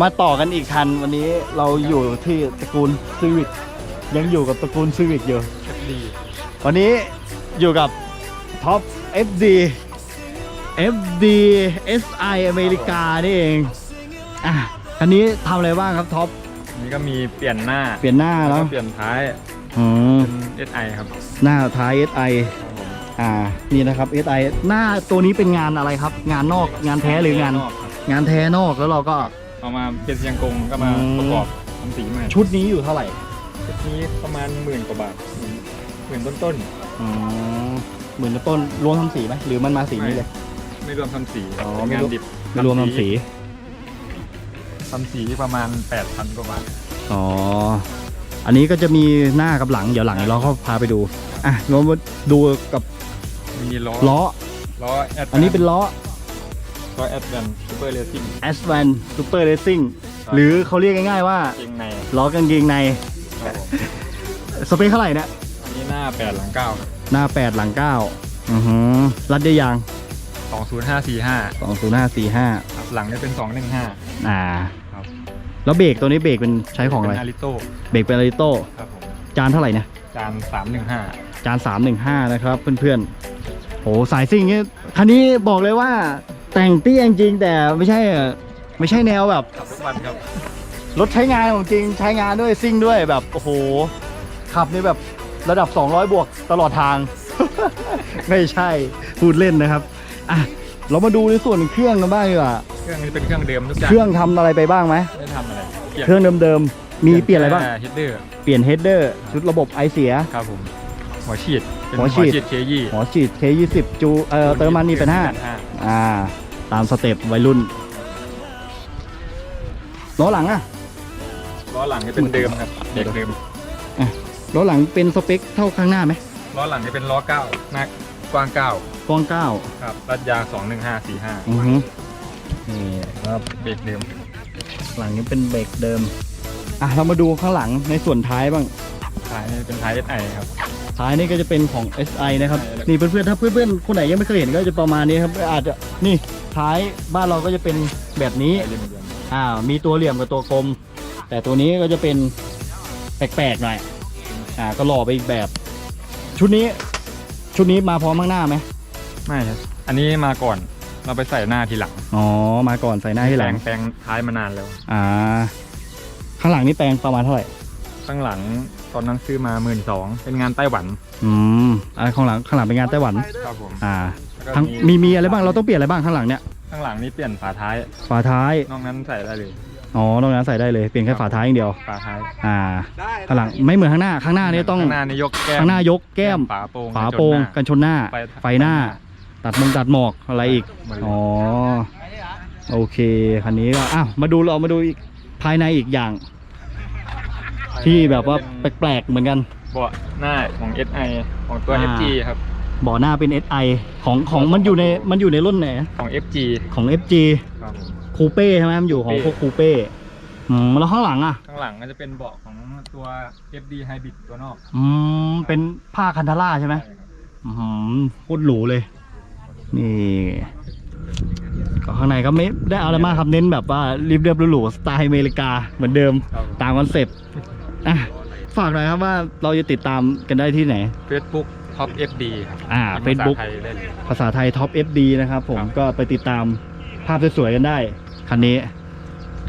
มาต่อกันอีกคันวันนี้เราอยู่ที่ตระกูลซีวิกยังอยู่กับตระกูลซีวิกอยู่ ดี วันนี้อยู่กับท็อป FD FD SI อเมริกานี่เองอะคันนี้ทำอะไรบ้างครับท็อปนี่ก็มีเปลี่ยนหน้าเปลี่ยนหน้าแล้แล้ววก็เปลี่ยนท้ายอืมเป็น SI ครับหน้าท้าย SI ครับผมอ่านี่นะครับ SI หน้าตัวนี้เป็นงานอะไรครับ งานนอกงานแท้หรืองาน นอกครับงานแท้นอกแล้วเราก็ เอามาเป็นเสียงกงก็มาอืมประกอบทำสีใหม่ชุดนี้อยู่เท่าไหร่ชุดนี้ประมาณหมื่นกว่าบาทหมื่นต้นอืมหมื่นต้นรวมทำสีไหมหรือมันมาสีนี้เลยๆไม่รวมทำสีอ๋อเป็นงานดิบไม่รวมทำสีทำสีประมาณ8,000กว่าบาทอ๋ออันนี้ก็จะมีหน้ากับหลังเดี๋ยวหลังเราก็พาไปดูอะเรามาดูกับมีล้อล้อล้อแอดอันนี้เป็นล้อ ล้อแอดแวนซูเปอร์เรซิ่ง a s v a n Super Racing หรือเขาเรียกง่ายๆว่าเกงในล้อกางเกงใน ครับผมสเปคเท่าไหร่เนะอันนี้หน้า 8 หลัง 9 หน้า 8 หลัง 9อือหือรัดได้ยัง20545 20545 ครับหลังจะเป็น 215 อ่า ครับ แล้วเบรกตัวนี้เบรกเป็นใช้ของอะไร เป็นอาริโต้เบรกเป็นอาริโต้ครับผมจานเท่าไหร่เนี่ยจาน 315 จาน 315 นะครับเพื่อนๆโหสายซิ่งนี่คันนี้บอกเลยว่า แต่งเตี้ยจริงๆแต่ไม่ใช่ไม่ใช่แนวแบบขับทุกวันครับรถใช้งานของจริงใช้งานด้วยซิ่งด้วยแบบโอ้โหขับนี่แบบระดับ 200 บวกตลอดทาง ไม่ใช่พูดเล่นนะครับอะเรามาดูในส่วนเครื่องกันบ้างดีกว่าเครื่องนี้เป็นเครื่องเดิมทุกอย่างเครื่องทำอะไรไปบ้างไหมไม่ได้ทำอะไรปลี่ยนเครื่องเดิมๆมีเปลี่ยนอะไรบ้างฮิตเดอร์เปลี่ยนเฮดเดอร์ชุดระบบไอเสียครับผมหัวฉีดเป็นหัหัววฉีดฉีดเคยี่หัวฉีด K20 จูเอ่อเติมมันนี่เป็นห้าอ่า ตามสเต็ปวัยรุ่นล้อหลังอะล้อหลังนี่เป็นเดิมครับเด็กเดิมล้อหลังเป็นสเปคเท่าข้างหน้าไหมล้อหลังนี่เป็นล้อเก้าหน้ากว้างเก้ากว้างเก้าครับรัดยางสองหนึ่งห้าสี่ห้าอือฮึนี่ครับเบรกเดิม หลังนี้เป็นเบรกเดิมอะเรามาดูข้างหลังในส่วนท้ายบ้างท้ายนี่เป็นท้าย SI ครับ ท้ายนี่ก็จะเป็นของ SI นะครับใช่แล้วนี่เพื่อนๆถ้าเพื่อนๆคนไหนยังไม่เคยเห็นก็จะประมาณนี้ครับอาจจะนี่ท้ายบ้านเราก็จะเป็นแบบนี้ท้ายเดิมเดิมอ่ามีตัวเหลี่ยมกับตัวกลม แต่ตัวนี้ก็จะเป็นแปลกๆหน่อยอ่าก็หล่อไปอีกแบบ ชุดนี้ชุดนี้มาพร้อมข้างหน้าไหมไม่ครับอันนี้มาก่อนเราไปใส่หน้าทีหลังอ๋อมาก่อนใส่หน้าให้หแปลลังงแปลงท้ายมานานแล้ว อ่า ข้างหลังนี่แปลงประมาณเท่าไหร่ ข้างหลังตอนนั้นซื้อมาหมื่นสองเป็นงานไต้หวันอืมอ่าข้างหลังข้างหลังเป็นงานไต้หวัน ครับผมอ่าแล้วก็ทั้งมีมีอะไรบ้างเราต้องเปลี่ยนอะไรบ้างข้างหลังเนี่ยข้างหลังนี่เปลี่ยนฝาท้ายฝาท้ายนอกนั้นใส่ได้เลยอ๋อนอกนั้นใส่ได้เลยเปลี่ยนแค่ฝาท้ายอย่างเดียว ฝาท้ายอ่าข้างหลังไม่เหมือนข้างหน้าข้างหน้านี่ต้องข้างหน้านี่ยกแก้มข้างหน้ายกแก้ม ฝาโปร่งฝาโปร่งกันชนหน้า ไฟไฟหน้า ตัดมงตัดหมอกอะไรอีก หมดเลยอ๋อ โอเค คันนี้ก็ อ้าว มาดูเรามาดูอีกภายในอีกอย่าง ที่แบบว่าแปลกๆเหมือนกัน เบาะหน้าของ SI ของตัว อ่า FG ครับ บ่อหน้าเป็น SI ของของมันอยู่ในมันอยู่ในรุ่นไหนของ FG ของ FG ครับผมคูเป้ใช่ไหมมันอยู่ของพวกคูเป้อืมแล้วข้างหลังอะข้างหลังก็จะเป็นเบาะของตัว FD Hybrid ตัวนอกอืมเป็นผ้าคันทาร่าใช่ไหม ใช่ครับอืมโคตรหรูเลย นี่ก็ข้างในก็ไม่ได้เอาอะไรมากครับเน้นแบบว่ารีบเรียบหรูๆสไตล์อเมริกาเหมือนเดิม ครับผมตามคอนเซ็ปต์ อะฝากหน่อยครับว่าเราจะติดตามกันได้ที่ไหน Facebook Top FD ครับอ่าพิมพ์ Facebook ภาษาไทยได้เลยภาษาไทยท็อป FD นะครับผมครับ ก็ไปติดตามภาพสวยๆกันได้ คันนี้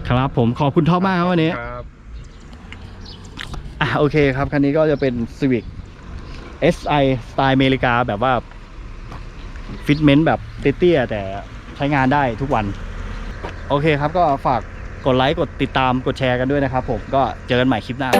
ครับผมขอบคุณท็อปมากครับวันนี้ ครับ อะโอเคครับ คันนี้ก็จะเป็น Civic SI สไตล์อเมริกาแบบว่า ฟิตเมนต์แบบเตี้ยๆแต่ใช้งานได้ทุกวัน โอเคครับก็ฝาก กดไลค์กดติดตามกดแชร์กันด้วยนะครับผมก็เจอกันใหม่คลิปหน้า